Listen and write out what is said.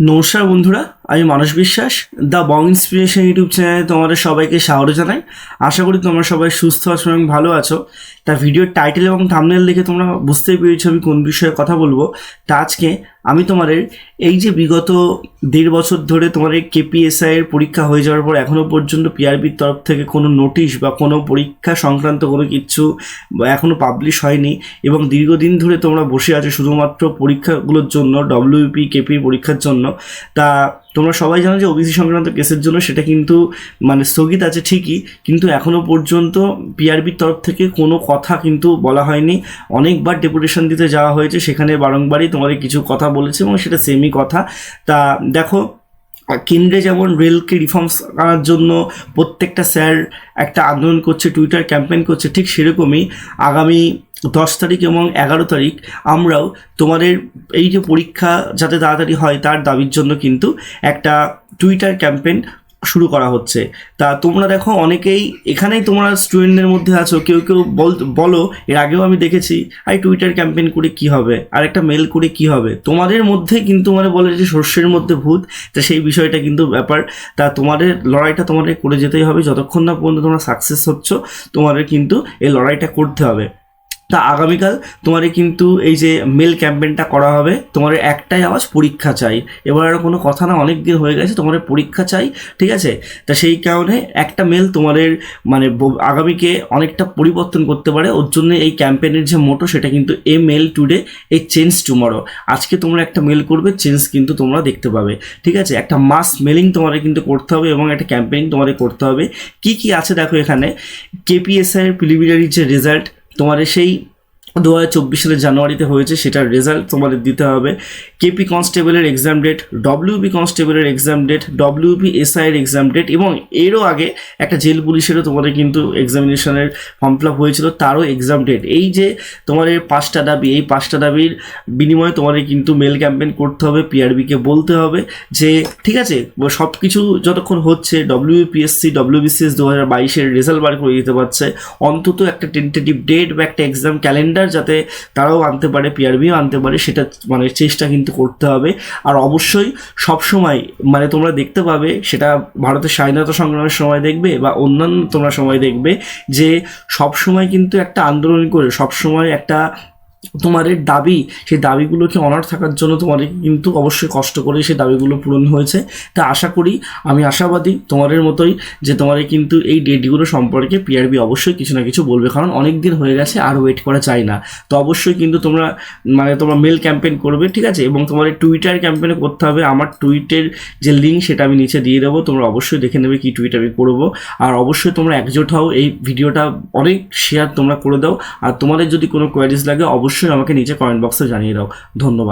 নমস্কার বন্ধুরা। আমি মানস বিশ্বাস দ্য বং ইন্সপিরেশন ইউটিউব চ্যানেলে তোমাদের সবাইকে স্বাগত জানাই। আশা করি তোমরা সবাই সুস্থ আছো এবং ভালো আছো। তা ভিডিওর টাইটেল এবং থামনেল দেখে তোমরা বুঝতেই পেরেছ আমি কোন বিষয়ে কথা বলব। তা আজকে আমি তোমাদের এই যে বিগত দেড় বছর ধরে তোমার তোমাদের কেপিএসআই এর পরীক্ষা হয়ে যাওয়ার পর এখনও পর্যন্ত পিআরবির তরফ থেকে কোনো নোটিশ বা কোনো পরীক্ষা সংক্রান্ত কোনো কিছু বা এখনও পাবলিশ হয়নি এবং দীর্ঘদিন ধরে তোমরা বসে আছো শুধুমাত্র পরীক্ষাগুলোর জন্য ডব্লিউপি কেপির পরীক্ষার জন্য। তা তোমরা সবাই জানো যে ওবিসি সংক্রান্ত কেসের জন্য সেটা কিন্তু মানে স্থগিত আছে ঠিকই, কিন্তু এখনও পর্যন্ত পিআরবির তরফ থেকে কোনো কথা কিন্তু বলা হয়নি। অনেকবার ডেপুটেশন দিতে যাওয়া হয়েছে, সেখানে বারংবারই তোমাদের কিছু কথা বলেছে এবং সেটা সেমই কথা। তা দেখো, কেন্দ্রে যেমন রেলকে রিফর্মস আনার জন্য প্রত্যেকটা স্যার একটা আন্দোলন করছে টুইটার ক্যাম্পেইন করছে, ঠিক সেরকমই আগামী দশ তারিখ এবং এগারো তারিখ আমরাও তোমাদের এই যে পরীক্ষা যাতে তাড়াতাড়ি হয় তার দাবির জন্য কিন্তু একটা টুইটার ক্যাম্পেইন শুরু করা হচ্ছে। তা তোমরা দেখো অনেকেই এখানেই তোমরা স্টুডেন্টদের মধ্যে আছো, কেউ কেউ বল, বলো, এর আগেও আমি দেখেছি, আর টুইটার ক্যাম্পেইন করে কি হবে? আর একটা মেল করে কি হবে? তোমাদের মধ্যে কিন্তু মানে বলে যে শস্যের মধ্যে ভূত, তা সেই বিষয়টা কিন্তু ব্যাপার। তা তোমাদের লড়াইটা তোমাদের করে যেতেই হবে, যতক্ষণ না পর্যন্ত তোমরা সাকসেস হচ্ছ, তোমাদের কিন্তু এই লড়াইটা করতে হবে। তা আগামীকাল তোমার কিন্তু এই যে মেল ক্যাম্পেনটা করা হবে তোমার একটাই আওয়াজ পরীক্ষা চাই। এবার আর কোনো কথা না, অনেক দিন হয়ে গেছে তোমার পরীক্ষা চাই, ঠিক আছে? তা সেই কারণে একটা মেল তোমাদের মানে আগামীকে অনেকটা পরিবর্তন করতে পারে। ওর জন্য এই ক্যাম্পেনের যে মোটো সেটা কিন্তু a mail today a change tomorrow আজকে তোমরা একটা মেল করবে চেঞ্জ কিন্তু তোমরা দেখতে পাবে, ঠিক আছে? একটা মাস মেলিং তোমাদের কিন্তু করতে হবে এবং একটা ক্যাম্পেইন তোমাদের করতে হবে। কি কি আছে দেখো এখানে? কেপিএসআই এর প্রিলিমিনারি যে রেজাল্ট তোমাদের সেই দু হাজার চব্বিশ সালের জানুয়ারিতে হয়েছে, সেটার রেজাল্ট তোমাদের দিতে হবে। কেপি কনস্টেবলের এক্সাম ডেট ডব্লিউপি কনস্টেবলের এক্সাম ডেট ডব্লিউপি এসআই এর এক্সাম ডেট এবং এরও আগে একটা জেল পুলিশেরও তোমাদের কিন্তু এক্সামিনেশনের ফর্ম ফিল আপ হয়েছিল, তারও এক্সাম ডেট এই যে তোমাদের পাঁচটা দাবি, এই পাঁচটা দাবির বিনিময়ে তোমাদের কিন্তু মেল ক্যাম্পেন করতে হবে পিআরবিকে বলতে হবে যে, ঠিক আছে সব কিছু যতক্ষণ হচ্ছে ডব্লিউপিএসসি ডব্লিউবিসিএস দু হাজার বাইশের রেজাল্ট বার করে দিতে পারছে, অন্তত একটা টেন্টেটিভ ডেট বা একটা এক্সাম ক্যালেন্ডার যাতে তারাও আনতে পারে, পিআরবিও আনতে পারে, সেটা মানে চেষ্টা কিন্তু করতে হবে। আর অবশ্যই সবসময় মানে তোমরা দেখতে পাবে, সেটা ভারতের স্বাধীনতা সংগ্রামের সময় দেখবে বা অন্যান্য তোমরা সময় দেখবে যে সবসময় কিন্তু একটা আন্দোলন করে, সবসময় একটা তোমাদের দাবি, সেই দাবিগুলোকে অনার থাকার জন্য তোমাদের কিন্তু অবশ্যই কষ্ট করে সেই দাবিগুলো পূরণ হয়েছে। তা আশা করি, আমি আশাবাদী তোমাদের মতোই যে তোমাদের কিন্তু এই ডেটগুলো সম্পর্কে পিআরবি অবশ্যই কিছু না কিছু বলবে, কারণ অনেক দিন হয়ে গেছে, আর ওয়েট করা চাই না। তো অবশ্যই কিন্তু তোমরা মানে তোমরা মেল ক্যাম্পেইন করবে, ঠিক আছে? এবং তোমাদের টুইটার ক্যাম্পেইন করতে হবে। আমার টুইটের যে লিঙ্ক সেটা আমি নিচে দিয়ে দেবো, তোমরা অবশ্যই দেখে নেবে কি টুইট আমি করব। আর অবশ্যই তোমরা একজোট হও, এই ভিডিওটা অনেক শেয়ার তোমরা করে দাও। আর তোমাদের যদি কোনো কোয়ারিজ লাগে অবশ্যই আমাকে নিচে কমেন্ট বক্সে জানিয়ে দাও। ধন্যবাদ।